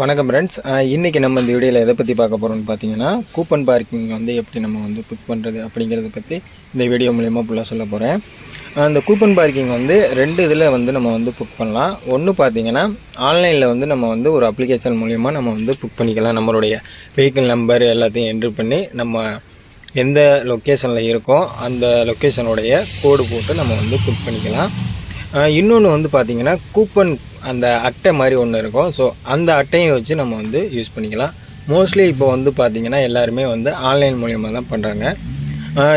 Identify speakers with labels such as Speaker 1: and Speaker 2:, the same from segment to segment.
Speaker 1: வணக்கம் ஃப்ரெண்ட்ஸ் இன்றைக்கி நம்ம இந்த வீடியோவில் எதை பற்றி பார்க்க போகிறோம்னு பார்த்தீங்கன்னா கூப்பன் பார்க்கிங் வந்து எப்படி நம்ம வந்து புக் பண்ணுறது அப்படிங்கிறத பற்றி இந்த வீடியோ மூலயமா ஃபுல்லாக சொல்ல போகிறேன் அந்த கூப்பன் பார்க்கிங் வந்து ரெண்டு இதில் வந்து நம்ம வந்து புக் பண்ணலாம். ஒன்று பார்த்தீங்கன்னா ஆன்லைனில் வந்து நம்ம வந்து ஒரு அப்ளிகேஷன் மூலயமா நம்ம வந்து புக் பண்ணிக்கலாம். நம்மளுடைய வெஹிக்கிள் நம்பர் எல்லாத்தையும் என்ட்ரு பண்ணி நம்ம எந்த லொக்கேஷனில் இருக்கோ அந்த லொக்கேஷனுடைய கோடு போட்டு நம்ம வந்து புக் பண்ணிக்கலாம். இன்னொன்று வந்து பார்த்திங்கன்னா கூப்பன் அந்த அட்டை மாதிரி ஒன்று இருக்கும். ஸோ அந்த அட்டையை வச்சு நம்ம வந்து யூஸ் பண்ணிக்கலாம். மோஸ்ட்லி இப்போ வந்து பார்த்திங்கன்னா எல்லாருமே வந்து ஆன்லைன் மூலியமாக தான் பண்ணுறாங்க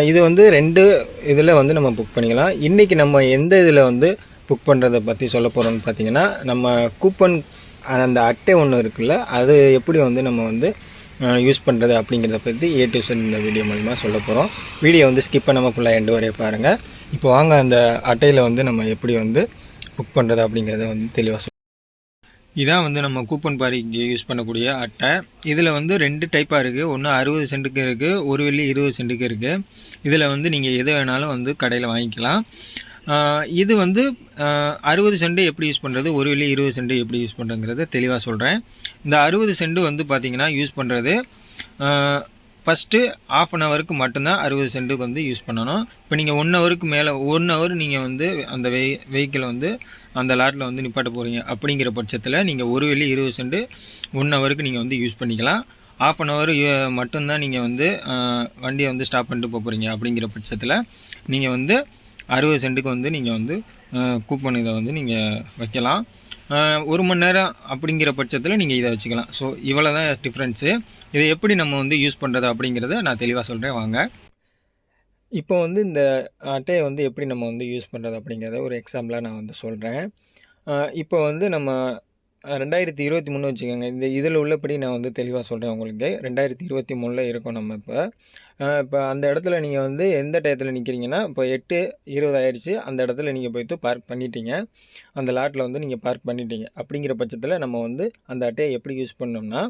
Speaker 1: இது வந்து ரெண்டு இதில் வந்து நம்ம புக் பண்ணிக்கலாம். இன்றைக்கி நம்ம எந்த இதில் வந்து புக் பண்ணுறதை பற்றி சொல்ல போகிறோம்னு பார்த்தீங்கன்னா நம்ம கூப்பன் அந்த அட்டை ஒன்று இருக்குல்ல அது எப்படி வந்து நம்ம வந்து யூஸ் பண்ணுறது அப்படிங்கிறத பற்றி ஏ டு செட் இந்த வீடியோ மூலிமா சொல்ல போகிறோம் வீடியோ வந்து ஸ்கிப் பண்ணாமல் ஃபுல்லாக எண்டு வரைய பாருங்கள் இப்போ வாங்க அந்த அட்டையில் வந்து நம்ம எப்படி வந்து புக் பண்ணுறது அப்படிங்கிறத வந்து தெளிவாக இதான் வந்து நம்ம கூப்பன் பாரிக்கு யூஸ் பண்ணக்கூடிய அட்டை. இதில் வந்து ரெண்டு டைப்பாக இருக்குது ஒன்று அறுபது சென்ட்டுக்கு இருக்குது ஒரு வெள்ளி இருபது சென்ட்டுக்கு இருக்குது இதில் வந்து நீங்கள் எது வேணாலும் வந்து கடையில் வாங்கிக்கலாம். இது வந்து அறுபது சென்ட் எப்படி யூஸ் பண்ணுறது ஒரு வெள்ளி இருபது சென்ட் எப்படி யூஸ் பண்ணுறங்கிறத தெளிவாக சொல்கிறேன் இந்த அறுபது சென்ட் வந்து பார்த்திங்கன்னா யூஸ் பண்ணுறது ஃபஸ்ட்டு ஆஃப் அன் ஹவருக்கு மட்டும்தான் அறுபது சென்ட்டுக்கு வந்து யூஸ் பண்ணணும். இப்போ நீங்கள் ஒன் ஹவருக்கு மேலே ஒன் ஹவர் நீங்கள் வந்து அந்த வெஹி வெஹிக்கிளை வந்து அந்த லாட்டில் வந்து நிப்பாட்ட போகிறீங்க அப்படிங்கிற பட்சத்தில் நீங்கள் ஒரு வெள்ளி இருபது சென்ட்டு ஒன் ஹவருக்கு நீங்கள் வந்து யூஸ் பண்ணிக்கலாம். ஆஃப் அன் ஹவர் மட்டும்தான் நீங்கள் வந்து வண்டியை வந்து ஸ்டாப் பண்ணிட்டு போக போகிறீங்க அப்படிங்கிற பட்சத்தில் நீங்கள் வந்து அறுபது சென்ட்டுக்கு வந்து நீங்கள் வந்து கூப்பன் இதை வந்து நீங்கள் வைக்கலாம். ஒரு மணி நேரம் அப்படிங்கிற பட்சத்தில் நீங்கள் இதை வச்சுக்கலாம். ஸோ இவ்வளோ தான் டிஃப்ரென்ஸு இதை எப்படி நம்ம வந்து யூஸ் பண்ணுறது அப்படிங்கிறத நான் தெளிவாக சொல்கிறேன் வாங்க. இப்போ வந்து இந்த அட்டையை வந்து எப்படி நம்ம வந்து யூஸ் பண்ணுறது அப்படிங்கிறத ஒரு எக்ஸாம்பிளாக நான் வந்து சொல்கிறேன் இப்போ வந்து நம்ம ரெண்டாயிரத்தி இருபத்தி மூணு வச்சுக்கோங்க. இந்த இதில் உள்ளபடி நான் வந்து தெளிவாக சொல்கிறேன் உங்களுக்கு. ரெண்டாயிரத்தி இருபத்தி மூணில் இருக்கோம் நம்ம இப்போ. இப்போ அந்த இடத்துல நீங்கள் வந்து எந்த டயத்தில் நிற்கிறீங்கன்னா இப்போ எட்டு இருபது ஆயிடுச்சு. அந்த இடத்துல நீங்கள் போய்த்து பார்க் பண்ணிட்டீங்க. அந்த லாட்டில் வந்து நீங்கள் பார்க் பண்ணிட்டீங்க. அப்படிங்கிற பட்சத்தில் நம்ம வந்து அந்த அட்டையை எப்படி யூஸ் பண்ணோம்னா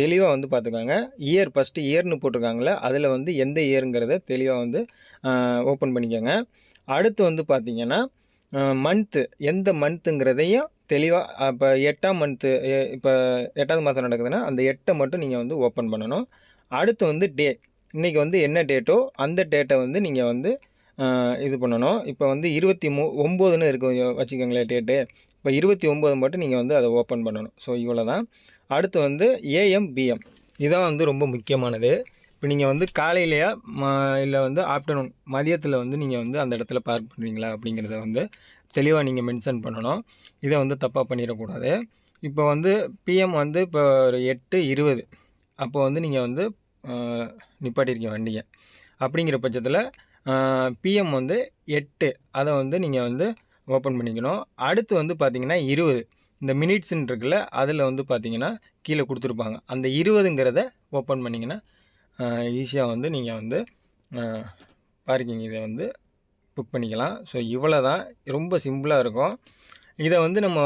Speaker 1: தெளிவாக வந்து பார்த்துக்கோங்க. இயர் ஃபஸ்ட்டு இயர்னு போட்டிருக்காங்களே அதில் வந்து எந்த இயருங்கிறத தெளிவாக வந்து ஓப்பன் பண்ணிக்கோங்க. அடுத்து வந்து பார்த்திங்கன்னா மந்த்து எந்த மந்த்துங்கிறதையும் தெளிவாக இப்போ எட்டாம் மந்த்து இப்போ எட்டாவது மாதம் நடக்குதுன்னா அந்த எட்டை மட்டும் நீங்கள் வந்து ஓப்பன் பண்ணணும். அடுத்து வந்து டே இன்றைக்கி வந்து என்ன டேட்டோ அந்த டேட்டை வந்து நீங்கள் வந்து இது பண்ணணும். இப்போ வந்து இருபத்தி மூ ஒம்போதுன்னு இருக்கும் வச்சுக்கோங்களேன் டேட்டு இப்போ இருபத்தி ஒம்பது மட்டும் நீங்கள் வந்து அதை ஓப்பன் பண்ணணும். ஸோ இவ்வளோ தான் அடுத்து வந்து ஏஎம் பிஎம் இதான் வந்து ரொம்ப முக்கியமானது. இப்போ நீங்கள் வந்து காலையிலையா இல்லை வந்து ஆஃப்டர்நூன் மதியத்தில் வந்து நீங்கள் வந்து அந்த இடத்துல பார்க் பண்ணுவீங்களா அப்படிங்கிறத வந்து தெளிவாக நீங்கள் மென்ஷன் பண்ணணும். இதை வந்து தப்பாக பண்ணிடக்கூடாது. இப்போ வந்து பிஎம் வந்து இப்போ ஒரு எட்டு இருபது அப்போ வந்து நீங்கள் வந்து நிப்பாட்டியிருக்கீங்க வண்டியை. அப்படிங்கிற பட்சத்தில் பிஎம் வந்து எட்டு. அதை வந்து நீங்கள் வந்து ஓப்பன் பண்ணிக்கணும். அடுத்து வந்து பார்த்திங்கன்னா இருபது இந்த மினிட்ஸ்ன்னு இருக்குல்ல அதில் வந்து பார்த்திங்கன்னா கீழே கொடுத்துருப்பாங்க. அந்த இருபதுங்கிறத ஓப்பன் பண்ணிங்கன்னா ஈஸியாக வந்து நீங்கள் வந்து பார்க்கிங் இதை வந்து புக் பண்ணிக்கலாம். ஸோ இவ்வளோ தான் ரொம்ப சிம்பிளாக இருக்கும். இதை வந்து நம்ம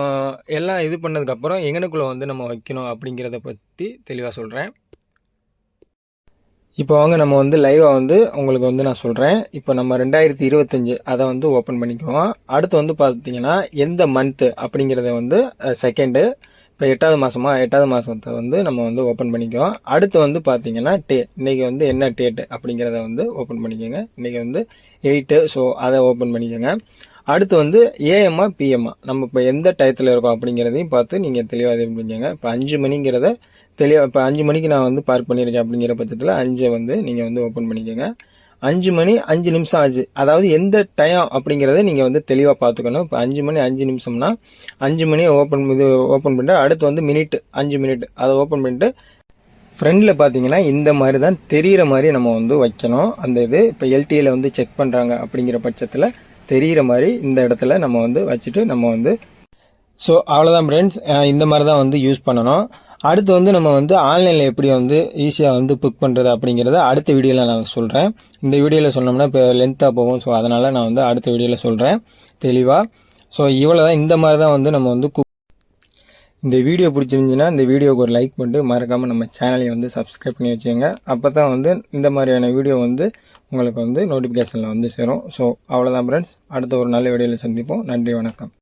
Speaker 1: எல்லாம் இது பண்ணதுக்கப்புறம் எங்கனுக்குள்ளே வந்து நம்ம வைக்கணும் அப்படிங்கிறத பற்றி தெளிவாக சொல்கிறேன் இப்போ வாங்க நம்ம வந்து லைவாக வந்து உங்களுக்கு வந்து நான் சொல்கிறேன் இப்போ நம்ம ரெண்டாயிரத்தி இருபத்தஞ்சி அதை வந்து ஓப்பன் பண்ணிக்குவோம். அடுத்து வந்து பார்த்தீங்கன்னா எந்த மந்த்து அப்படிங்கிறத வந்து செகண்டு இப்போ எட்டாவது மாதமா எட்டாவது மாதத்தை வந்து நம்ம வந்து ஓப்பன் பண்ணிக்குவோம். அடுத்து வந்து பார்த்தீங்கன்னா டே இன்றைக்கி வந்து என்ன டேட்டு அப்படிங்கிறத வந்து ஓப்பன் பண்ணிக்கோங்க. இன்றைக்கி வந்து எயிட்டு ஸோ அதை ஓப்பன் பண்ணிக்கோங்க. அடுத்து வந்து ஏஎம்மா பிஎம்மா நம்ம இப்போ எந்த டயத்தில் இருக்கோம் அப்படிங்கிறதையும் பார்த்து நீங்கள் தெளிவாக இது பண்ணிக்கோங்க. இப்போ அஞ்சு மணிங்கிறத தெளிவாக இப்போ அஞ்சு மணிக்கு நான் வந்து பார்க் பண்ணியிருக்கேன் அப்படிங்கிற பட்சத்தில் அஞ்சை வந்து நீங்கள் வந்து ஓப்பன் பண்ணிக்கோங்க. அஞ்சு மணி அஞ்சு நிமிஷம் ஆச்சு. அதாவது எந்த டைம் அப்படிங்கிறத நீங்கள் வந்து தெளிவாக பார்த்துக்கணும். இப்போ அஞ்சு மணி அஞ்சு நிமிஷம்னா அஞ்சு மணி ஓப்பன் இது ஓப்பன் பண்ணிட்டு அடுத்து வந்து மினிட் அஞ்சு மினிட் அதை ஓப்பன் பண்ணிட்டு ஃப்ரெண்டில் பார்த்தீங்கன்னா இந்த மாதிரி தான் தெரிகிற மாதிரி நம்ம வந்து வைக்கணும். அந்த இது இப்போ எல்டியில் வந்து செக் பண்ணுறாங்க அப்படிங்கிற பட்சத்தில் தெரிகிற மாதிரி இந்த இடத்துல நம்ம வந்து வச்சுட்டு நம்ம வந்து ஸோ அவ்வளோதான் ஃப்ரெண்ட்ஸ் இந்த மாதிரி தான் வந்து யூஸ் பண்ணணும். அடுத்து வந்து நம்ம வந்து ஆன்லைனில் எப்படி வந்து ஈஸியாக வந்து புக் பண்ணுறது அப்படிங்கிறத அடுத்த வீடியோவில் நான் சொல்கிறேன் இந்த வீடியோவில் சொன்னோம்னா இப்போ லென்த்தாக போகும். ஸோ அதனால் நான் வந்து அடுத்த வீடியோவில் சொல்கிறேன் தெளிவாக ஸோ இவ்வளோ தான் இந்த மாதிரி தான் வந்து நம்ம வந்து இந்த வீடியோ பிடிச்சிருந்துச்சின்னா இந்த வீடியோவுக்கு ஒரு லைக் பண்ணிட்டு மறக்காமல் நம்ம சேனலையும் வந்து சப்ஸ்கிரைப் பண்ணி வச்சுக்கோங்க. அப்போ தான் வந்து இந்த மாதிரியான வீடியோ வந்து உங்களுக்கு வந்து நோட்டிஃபிகேஷனில் வந்து சேரும். ஸோ அவ்வளோதான் ஃப்ரெண்ட்ஸ் அடுத்த ஒரு நல்ல வீடியோவில் சந்திப்போம். நன்றி வணக்கம்.